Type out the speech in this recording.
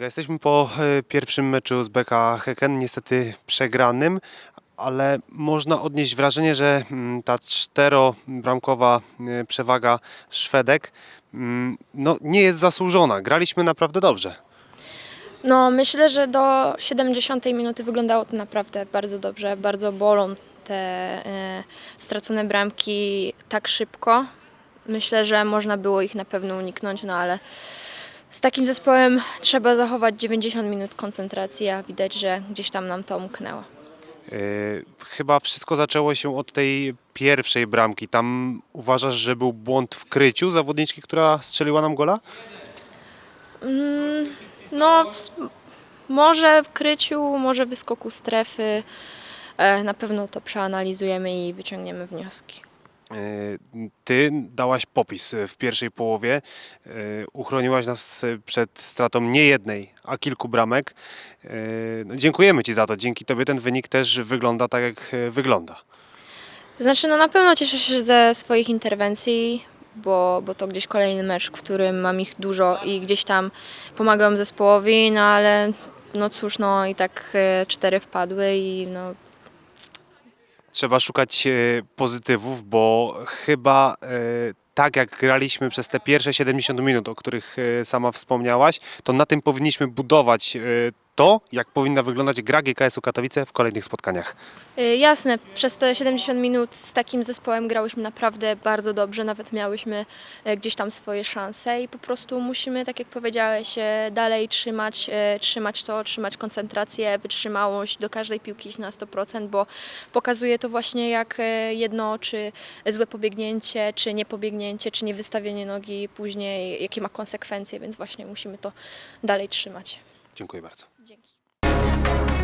Jesteśmy po e, pierwszym meczu z BK Heken, niestety przegranym, ale można odnieść wrażenie, że mm, ta czterobramkowa e, przewaga Szwedek mm, no, nie jest zasłużona. Graliśmy naprawdę dobrze. No, myślę, że do 70 minuty wyglądało to naprawdę bardzo dobrze. Bardzo bolą te e, stracone bramki tak szybko. Myślę, że można było ich na pewno uniknąć, no ale z takim zespołem trzeba zachować 90 minut koncentracji, a widać, że gdzieś tam nam to umknęło. E, Chyba wszystko zaczęło się od tej pierwszej bramki. Tam uważasz, że był błąd w kryciu zawodniczki, która strzeliła nam gola? Mm, no, w może w kryciu, może w wyskoku strefy. E, na pewno to przeanalizujemy i wyciągniemy wnioski. Ty dałaś popis w pierwszej połowie. E, Uchroniłaś nas przed stratą nie jednej, a kilku bramek. E, no, Dziękujemy Ci za to. Dzięki Tobie ten wynik też wygląda tak, jak e, wygląda. Znaczy, no na pewno cieszę się ze swoich interwencji, bo, bo to gdzieś kolejny mecz, w którym mam ich dużo i gdzieś tam pomagam zespołowi, no ale no cóż, no i tak cztery wpadły i no Trzeba szukać e, pozytywów, bo chyba e, tak jak graliśmy przez te pierwsze 70 minut, o których e, sama wspomniałaś, to na tym powinniśmy budować to, jak powinna wyglądać gra GKS-u Katowice w kolejnych spotkaniach. Y, Jasne, przez te 70 minut z takim zespołem grałyśmy naprawdę bardzo dobrze, nawet miałyśmy e, gdzieś tam swoje szanse i po prostu musimy, tak jak powiedziałeś, e, dalej trzymać, trzymać to, trzymać koncentrację, wytrzymałość do każdej piłki na 100%, bo pokazuje to właśnie jak jedno, czy złe pobiegnięcie, czy niepobiegnięcie, czy niewystawienie nogi później, jakie ma konsekwencje, więc właśnie musimy to dalej trzymać. Dziękuję bardzo. Dzięki.